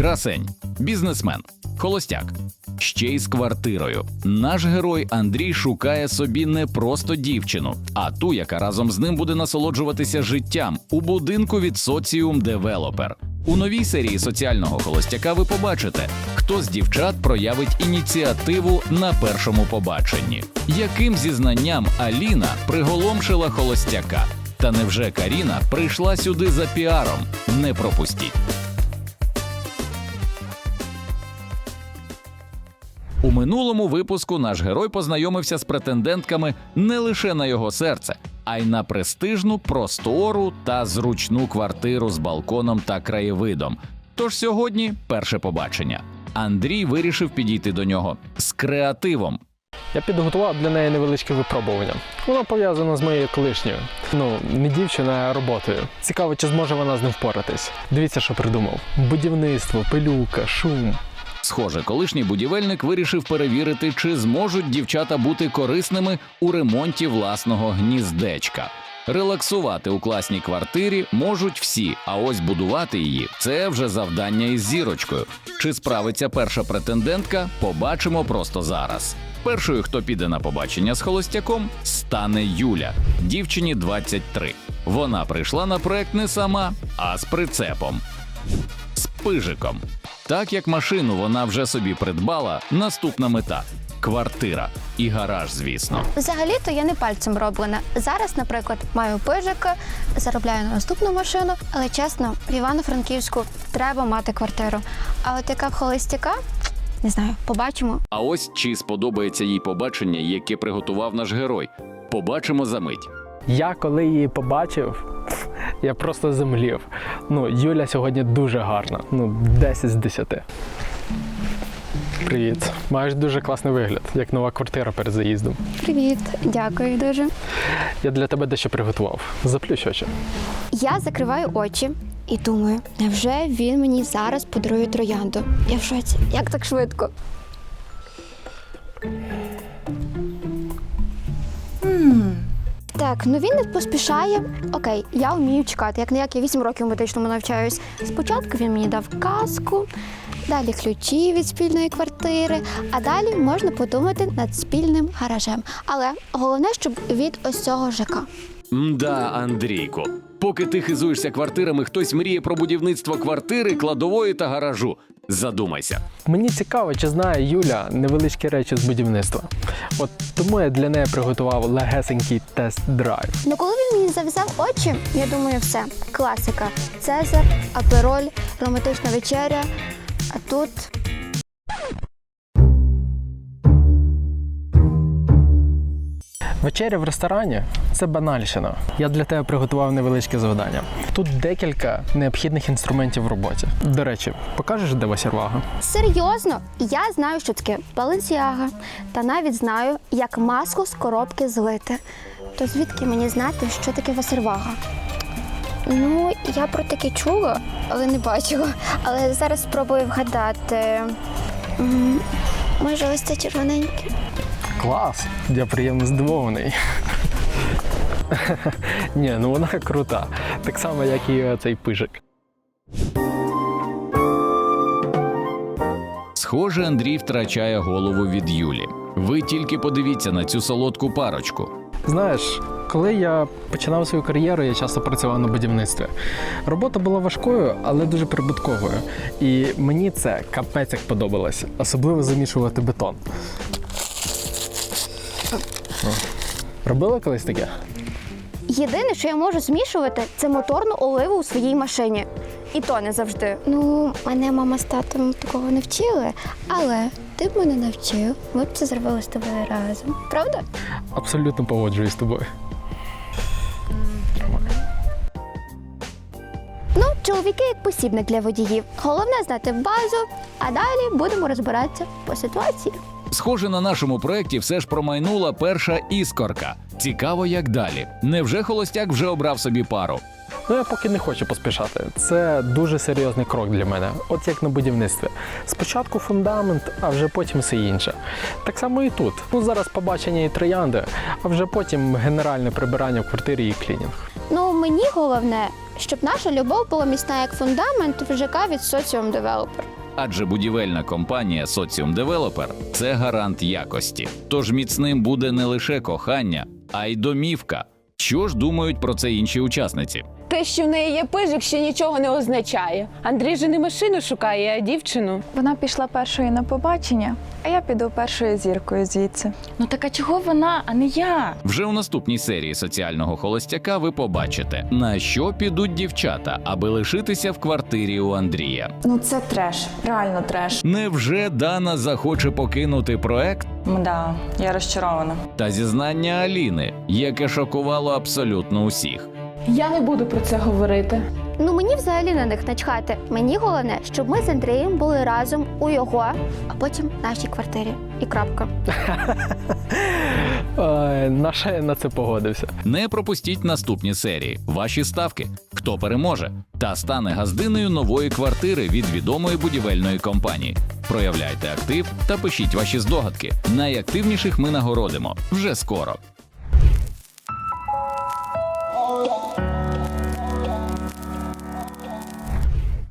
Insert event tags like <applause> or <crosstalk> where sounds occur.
Красень, бізнесмен, холостяк. Ще й з квартирою. Наш герой Андрій шукає собі не просто дівчину, а ту, яка разом з ним буде насолоджуватися життям у будинку від соціум девелопер. У новій серії соціального холостяка ви побачите, хто з дівчат проявить ініціативу на першому побаченні, яким зізнанням Аліна приголомшила холостяка. Та невже Каріна прийшла сюди за піаром? Не пропустіть. У минулому випуску наш герой познайомився з претендентками не лише на його серце, а й на престижну, простору та зручну квартиру з балконом та краєвидом. Тож сьогодні перше побачення. Андрій вирішив підійти до нього з креативом. Я підготував для неї невеличке випробування. Воно пов'язано з моєю колишньою. Ну, не дівчиною, а роботою. Цікаво, чи зможе вона з ним впоратись. Дивіться, що придумав: будівництво, пилюка, шум. Схоже, колишній будівельник вирішив перевірити, чи зможуть дівчата бути корисними у ремонті власного гніздечка. Релаксувати у класній квартирі можуть всі, а ось будувати її це вже завдання із зірочкою. Чи справиться перша претендентка, побачимо просто зараз. Першою, хто піде на побачення з холостяком, стане Юля, дівчині 23. Вона прийшла на проект не сама, а з прицепом з пижиком. Так як машину вона вже собі придбала, наступна мета квартира і гараж, звісно. Взагалі-то я не пальцем роблена. Зараз, наприклад, маю пижика, заробляю на наступну машину, але чесно, в Івано-Франківську треба мати квартиру. А от яка в холостяка, не знаю, побачимо. А ось чи сподобається їй побачення, яке приготував наш герой. Побачимо за мить. Я коли її побачив, я просто землів. Ну, Юля сьогодні дуже гарна. Ну, 10 з 10. Привіт. Маєш дуже класний вигляд, як нова квартира перед заїздом. Привіт, дякую дуже. Я для тебе дещо приготував. Заплющ очі. Я закриваю очі і думаю, невже він мені зараз подарує троянду? Я в шоці. Як так швидко? Так, ну він не поспішає. Окей, я вмію чекати. Як не як я 8 років в медичному навчаюсь. Спочатку він мені дав казку, далі ключі від спільної квартири, а далі можна подумати над спільним гаражем. Але головне, щоб від ось цього ЖК. Мда, Андрійко. Поки ти хизуєшся квартирами, хтось мріє про будівництво квартири, кладової та гаражу. Задумайся. Мені цікаво, чи знає Юля невеличкі речі з будівництва. От тому я для неї приготував легесенький тест-драйв. Ну, коли він мені зав'язав очі, я думаю, все. Класика. Цезар, апероль, романтична вечеря. А тут Вечеря в ресторані це банальщина. Я для тебе приготував невеличке завдання. Тут декілька необхідних інструментів в роботі. До речі, покажеш, де Васірвага? серйозно, я знаю, що таке Баленсіага, та навіть знаю, як маску з коробки злити. То звідки мені знати, що таке васервага? Ну, я про таке чула, але не бачила. Але зараз спробую вгадати. Може, ось це червоненьке? Клас! Я приємно здивований. Ні, ну вона крута. Так само, як і цей пижик. Схоже, Андрій втрачає голову від Юлі. Ви тільки подивіться на цю солодку парочку. Знаєш, коли я починав свою кар'єру, я часто працював на будівництві. Робота була важкою, але дуже прибутковою. І мені це капець як подобалось, особливо замішувати бетон. Робила колись таке? Єдине, що я можу змішувати, це моторну оливу у своїй машині. І то не завжди. Ну, мене мама з татом такого не вчили, але ти б мене навчив. Ми б це зробили з тобою разом. Правда? Абсолютно погоджуюсь з тобою. Ну, чоловіки як посібник для водіїв. Головне знати базу, а далі будемо розбиратися по ситуації. Схоже, на нашому проєкті все ж промайнула перша іскорка. Цікаво, як далі. Невже холостяк вже обрав собі пару? Ну, я поки не хочу поспішати. Це дуже серйозний крок для мене, от як на будівництві. Спочатку фундамент, а вже потім все інше. Так само і тут. Ну зараз побачення і троянди, а вже потім генеральне прибирання в квартирі і клінінг. Ну, мені головне, щоб наша любов була міцна як фундамент в ЖК від соціум девелопер. Адже будівельна компанія Соціум Девелопер це гарант якості. Тож міцним буде не лише кохання, а й домівка. Що ж думають про це інші учасниці? Те, що в неї є пижик, ще нічого не означає. Андрій же не машину шукає, а дівчину. Вона пішла першою на побачення, а я піду першою зіркою звідси. Ну так а чого вона, а не я? Вже у наступній серії соціального холостяка ви побачите, на що підуть дівчата, аби лишитися в квартирі у Андрія. Ну це треш, реально треш. Невже Дана захоче покинути проект? Мда, я розчарована. Та зізнання Аліни, яке шокувало абсолютно усіх. Я не буду про це говорити. Ну мені взагалі на них начхати. Мені головне, щоб ми з Андрієм були разом у його, а потім нашій квартирі. І крапка. <laughs> Ой, наша я на це погодився. Не пропустіть наступні серії. Ваші ставки. Хто переможе та стане газдиною нової квартири від відомої будівельної компанії. Проявляйте актив та пишіть ваші здогадки. Найактивніших ми нагородимо вже скоро.